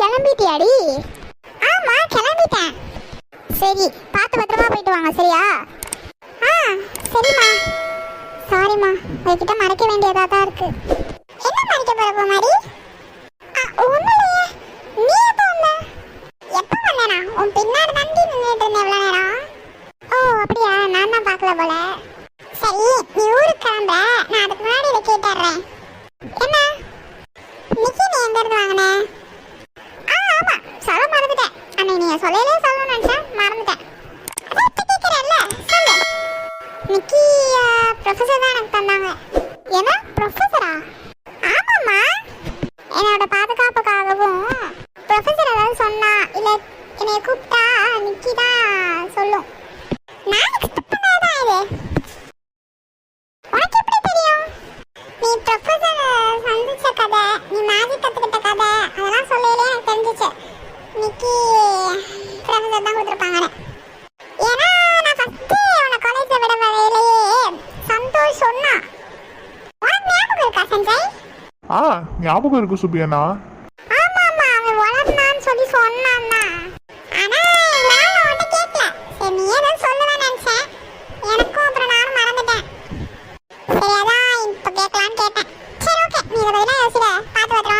கிளம்பிட்டியாடி? ஆமா கிளம்பிட்டேன். சரி பார்த்து பத்திரமா போயிட்டு வாங்க சரியா? ஆ சரிம்மா. சாரிம்மா உங்ககிட்ட மறைக்க வேண்டியதா தான் இருக்கு. என்ன மறைக்க போற மாதிரி それね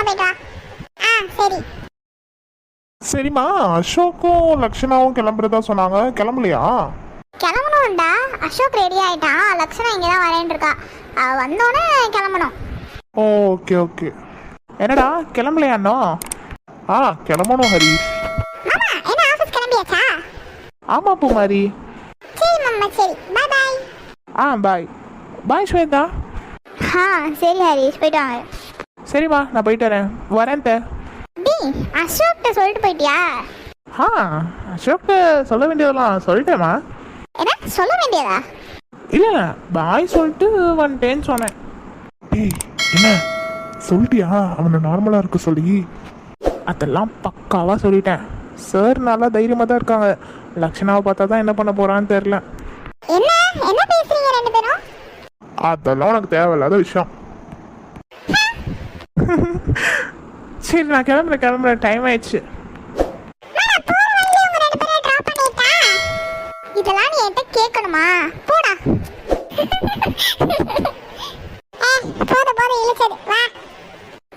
போயிட்டு வா. ஆ சரி. சரிம்மா அசோக்கும் லக்ஷனாவும் கிளம்புறதா சொன்னாங்க. கிளம்பலையா? கிளம்பணும்டா. அசோக் ரெடி ஆயிட்டான். லக்ஷனா இங்கே தான் வரேன் இருக்கா வந்தோடனே கிளம்பணும். Okay okay. என்னடா கிளம்பலையா இன்னும்? ஆ கிளம்பணும் ஹரிஷ். ஆமா பூமாரி. ஆ பாய் பாய் ஸ்வேதா. ஆ சரி ஹரிஷ் போயிட்டு வாங்க. சரிம்மா நான் போயிட்டு வரேன். வரேன் தே. டேய் அசோக்கிட்ட சொல்லிட்டு போயிட்டியா? ஆ அசோக்கு சொல்ல வேண்டியதெல்லாம் சொல்லிட்டேம்மா. என்ன? சொல்ல வேண்டியதா? இல்லை பாய் சொல்லிட்டு வந்துட்டேன்னு சொன்னேன். என்ன? சொல்லிட்டியா அவனை நார்மலாக இருக்க சொல்லி. அதெல்லாம் பக்காவாக சொல்லிட்டேன். சார் நல்லா தைரியமாக தான் இருக்காங்க. லக்ஷனாவை பார்த்தா தான் என்ன பண்ண போகிறான்னு தெரில என்ன? என்ன பேசுறீங்க ரெண்டு பேரும்? அதெல்லாம் உனக்கு தேவையில்லாத விஷயம். சரி நான் கிளம்புறேன் கிளம்புறேன். டைம் ஆயிடுச்சு? இதெல்லாம் நீ என்கிட்ட கேட்கணுமா? போடா. ஏய், போதும் இழுச்சது வா.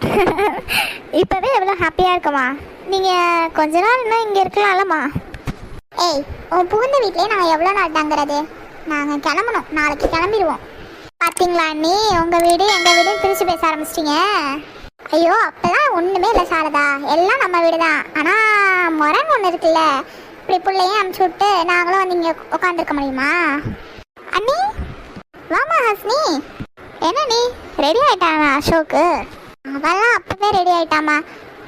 இப்பவே எவ்வளோ ஹாப்பியாக இருக்குமா? நீங்கள் கொஞ்ச நாள் இன்னும் இங்கே இருக்கலாம்லம்மா. ஏய் உன் புகுந்த வீட்லயே நாங்கள் எவ்வளோ நாள் தங்குறது? நாங்கள் கிளம்பணும் நாளைக்கு கிளம்பிடுவோம். பார்த்தீங்களா அண்ணி? உங்கள் வீடு எங்கள் வீடு பிரித்து பேச ஆரம்பிச்சிட்டிங்க. ஐயோ அப்பதான் ஒன்றுமே இல்லை சாரதா. எல்லாம் நம்ம வீடு தான் ஆனால் முரண் ஒன்று இருக்குல்ல இப்படி பிள்ளையும் அமுச்சு விட்டு நாங்களும் வந்து இங்கே உட்காந்துருக்க முடியுமா? அண்ணி? வாமா ஹஸ்னி. என்ன நீ ரெடி ஆயிட்டானா அசோக்கு? அவெல்லாம் அப்பவே ரெடி ஆயிட்டாமா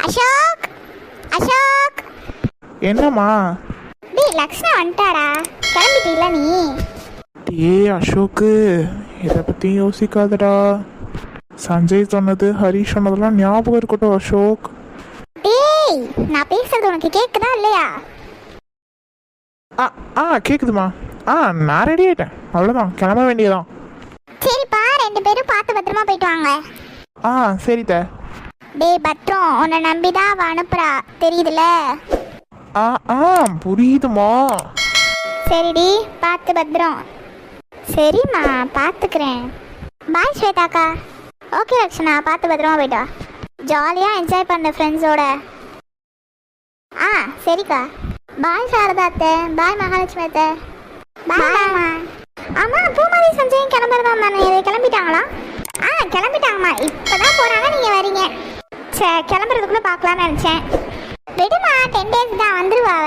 அசோக்! அசோக்! என்னம்மா? டேய் லக்ஷ்ணா வந்துட்டாரா கிளம்பிட்டீல்ல நீ? டேய் அசோக்கு இதை பற்றி யோசிக்காதடா. சஞ்சய் சொன்னது ஹரிஷ் சொன்னதெல்லாம் ஞாபகம் இருக்கட்டும் அசோக். டேய் நான் பேசுறது உனக்கு கேக்குதா இல்லையா? ஆ ஆ கேட்குதுமா ஆ நான் ரெடி ஆயிட்டேன். அவ்வளோதான் கிளம்ப வேண்டியதான் பார்த்து பத்திரமா போயிட்டு வாங்க. ஆ சரி தே. டேய் பத்ரம் உன்னை நம்பி தான் அவ அனுப்புறா. தெரியுதுல? ஆ ஆ புரியுதுமா. சரிடி பார்த்து பத்திரம். சரிம்மா பார்த்துக்கிறேன் பாய் ஸ்வேதாக்கா. ஓகே லக்ஷனா பார்த்து பத்திரமா போயிட்டா ஜாலியாக என்ஜாய் பண்ண ஃப்ரெண்ட்ஸோட ஆ சரிக்கா. பாய் சாரதா அத்தை. பாய் மகாலட்சுமி அத்தை. பாய்மா ஆமாம் பூமாரி சஞ்சயம் கிளம்புறதா தானே இதை கிளம்பிட்டாங்களா? கிளம்பிட்டாங்கம்மா. இப்போதான் போறாங்க நீங்க வரீங்க. சே கிளம்புறதுக்குள்ள பார்க்கலாம்னு நினச்சேன். விடுமா டென் டேஸ் தான் வந்துருவா